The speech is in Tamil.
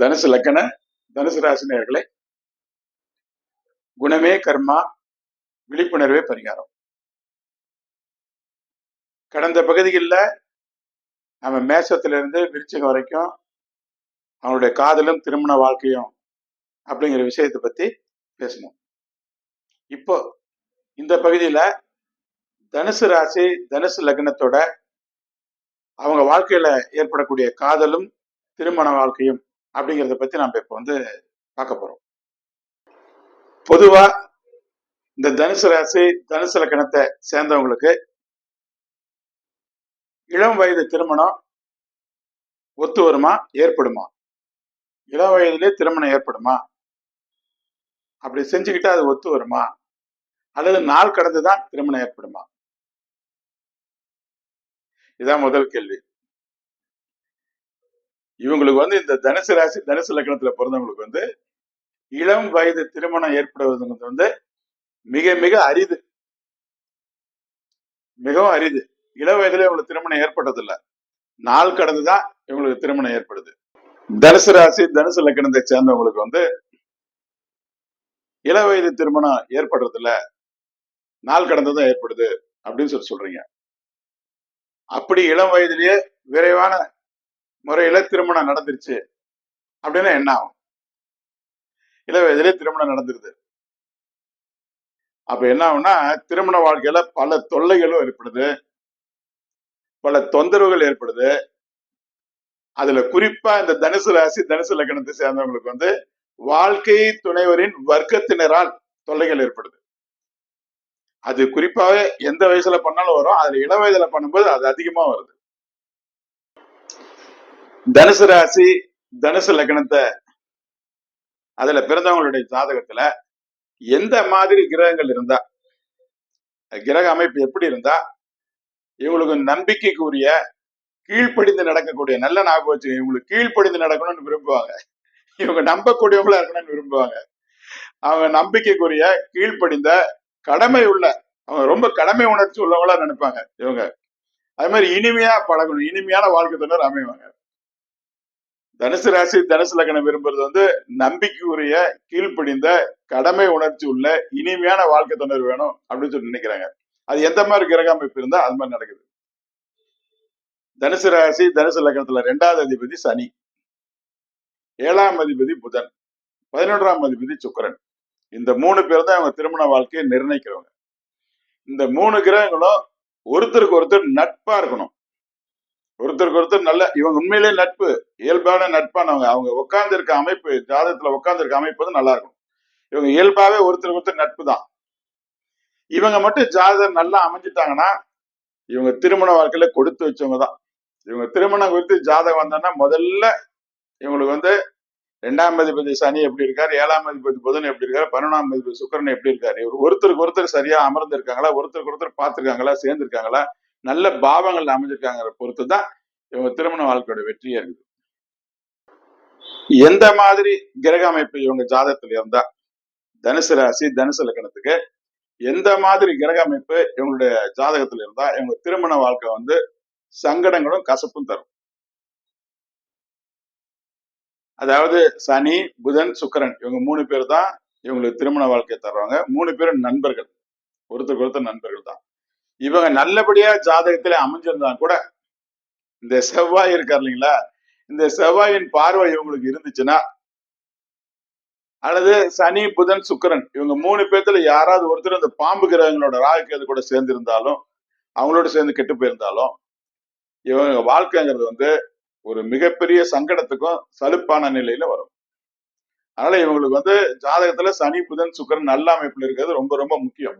தனுசு லக்கண தனுசு ராசினியர்களே குணமே கர்மா விழிப்புணர்வே பரிகாரம். கடந்த பகுதிகளில் நம்ம மேசத்திலிருந்து விருச்சகம் வரைக்கும் அவனுடைய காதலும் திருமண வாழ்க்கையும் அப்படிங்கிற விஷயத்தை பத்தி பேசணும் இப்போ இந்த பகுதியில தனுசு ராசி தனுசு லக்னத்தோட அவங்க வாழ்க்கையில ஏற்படக்கூடிய காதலும் திருமண வாழ்க்கையும் அப்படிங்கிறத பத்தி நாம இப்ப வந்து பார்க்க போறோம். பொதுவா இந்த தனுசு ராசி தனுசு லக்கணத்தை சேர்ந்தவங்களுக்கு இளம் வயது திருமணம் ஒத்து வருமா ஏற்படுமா? இளம் வயதிலே திருமணம் ஏற்படுமா? அப்படி செஞ்சுக்கிட்டா அது ஒத்து வருமா? அல்லது நாள் கடந்துதான் திருமணம் ஏற்படுமா? இதான் முதல் கேள்வி. இவங்களுக்கு வந்து இந்த தனுசு ராசி தனுசு லக்னத்துல பிறந்தவங்களுக்கு வந்து இளம் வயது திருமணம் ஏற்படுவதுங்கிறது வந்து மிக மிக அரிது. மிகவும் அரிது. இள வயதுல இவங்களுக்கு திருமணம் ஏற்பட்டதில்ல நாள் கடந்துதான் இவங்களுக்கு திருமணம் ஏற்படுது. தனுசு ராசி தனுசு லக்னத்தை சேர்ந்தவங்களுக்கு வந்து இள வயது திருமணம் ஏற்படுறதில்ல. நாள் கடந்துதான் ஏற்படுது அப்படின்னு சொல்லி சொல்றீங்க. அப்படி இளம் வயதிலேயே விரைவான முறையில திருமணம் நடந்துருச்சு. அப்படின்னா என்ன ஆகும்? இள வயதிலே திருமணம் நடந்துருது. அப்ப என்ன ஆகும்னா திருமண வாழ்க்கையில பல தொல்லைகளும் ஏற்படுது. பல தொந்தரவுகள் ஏற்படுது. அதுல குறிப்பா இந்த தனுசு ராசி தனுசு லக்கணத்தை சேர்ந்தவங்களுக்கு வந்து வாழ்க்கை துணைவரின் வர்க்கத்தினரால் தொல்லைகள் ஏற்படுது. அது குறிப்பாவே எந்த வயசுல பண்ணாலும் வரும். அதுல இள வயதுல பண்ணும்போது அது அதிகமா வருது. தனுசு ராசி தனுசு லக்னத்தை அதுல பிறந்தவங்களுடைய ஜாதகத்துல எந்த மாதிரி கிரகங்கள் இருந்தா கிரக அமைப்பு எப்படி இருந்தா இவங்களுக்கு நம்பிக்கைக்குரிய கீழ்ப்படிந்து நடக்கக்கூடிய நல்ல ஞாபகம் வச்சு இவங்களுக்கு கீழ்ப்படிந்து நடக்கணும்னு விரும்புவாங்க. இவங்க நம்பக்கூடியவங்களா இருக்கணும்னு விரும்புவாங்க. அவங்க நம்பிக்கைக்குரிய கீழ்ப்படிந்த கடமை உள்ள அவங்க ரொம்ப கடமை உணர்ச்சி உள்ளவங்களா நினைப்பாங்க இவங்க. அது மாதிரி இனிமையா பழகணும் இனிமையான வாழ்க்கை துணர் அமைவாங்க. தனுசு ராசி தனுசு லக்னம் விரும்புறது வந்து நம்பிக்கைக்குரிய கீழ்ப்படிந்த கடமை உணர்ச்சி உள்ள இனிமையான வாழ்க்கை துணர் வேணும் அப்படின்னு சொல்லி நினைக்கிறாங்க. அது எந்த மாதிரி கிரக அமைப்பு இருந்தா அது மாதிரி நடக்குது. தனுசு ராசி தனுசு லக்னத்துல ரெண்டாவது அதிபதி சனி. ஏழாம் அதிபதி புதன். பதினொன்றாம் அதிபதி சுக்கரன். இந்த மூணு பேர் தான் அவங்க திருமண வாழ்க்கையை நிர்ணயிக்கிறவங்க. இந்த மூணு கிரகங்களும் ஒருத்தருக்கு ஒருத்தர் நட்பா இருக்கணும். ஒருத்தருக்கு ஒருத்தர் நல்ல இவங்க உண்மையிலேயே நட்பு இயல்பான நட்பானவங்க அவங்க உட்கார்ந்து இருக்க அமைப்பு ஜாதகத்துல உட்கார்ந்து இருக்க அமைப்பு வந்து நல்லா இருக்கும் இவங்க இயல்பாவே ஒருத்தருக்கு ஒருத்தர் நட்பு தான் இவங்க மட்டும் ஜாதகம் நல்லா அமைஞ்சிட்டாங்கன்னா இவங்க திருமண வாழ்க்கையில கொடுத்து வச்சவங்க தான் இவங்க திருமணம் குறித்து ஜாதகம் வந்தோன்னா முதல்ல இவங்களுக்கு வந்து ரெண்டாம் அதிபதி சனி எப்படி இருக்காரு ஏழாம் அதிபதி புதன் எப்படி இருக்காரு பன்னெண்டாம் அதிபதி சுக்கரன் எப்படி இருக்காரு இவர் ஒருத்தருக்கு ஒருத்தர் சரியா அமர்ந்திருக்காங்களா ஒருத்தருக்கு ஒருத்தர் பார்த்துருக்காங்களா சேர்ந்திருக்காங்களா நல்ல பாவங்கள் அமைஞ்சிருக்காங்கிற பொறுத்து தான் இவங்க திருமண வாழ்க்கையோட வெற்றியா இருக்குது. எந்த மாதிரி கிரக அமைப்பு இவங்க ஜாதகத்துல இருந்தா தனுசு ராசி தனுசு லக்கணத்துக்கு எந்த மாதிரி கிரக அமைப்பு இவங்களுடைய ஜாதகத்துல இருந்தா இவங்க திருமண வாழ்க்கை வந்து சங்கடங்களும் கசப்பும் தரும். அதாவது சனி புதன் சுக்கரன் இவங்க மூணு பேர் தான் இவங்களுக்கு திருமண வாழ்க்கையை தருவாங்க மூணு பேரும் நண்பர்கள். ஒருத்தருக்கு ஒருத்தர் நண்பர்கள் தான். இவங்க நல்லபடியா ஜாதகத்துல அமைஞ்சிருந்தா கூட இந்த செவ்வாய் இருக்கார் இல்லைங்களா? இந்த செவ்வாயின் பார்வை இவங்களுக்கு இருந்துச்சுன்னா அல்லது சனி புதன் சுக்கரன் இவங்க மூணு பேர்த்துல யாராவது ஒருத்தர் இந்த பாம்பு கிரகங்களோட ராகுக்கு கூட சேர்ந்து இருந்தாலும் அவங்களோட சேர்ந்து கெட்டு போயிருந்தாலும் இவங்க வாழ்க்கைங்கிறது வந்து ஒரு மிகப்பெரிய சங்கடத்துக்கும் சலுப்பான நிலையில வரும். அதனால இவங்களுக்கு வந்து ஜாதகத்துல சனி புதன் சுக்கரன் நல்ல அமைப்புல இருக்கிறது ரொம்ப ரொம்ப முக்கியம்.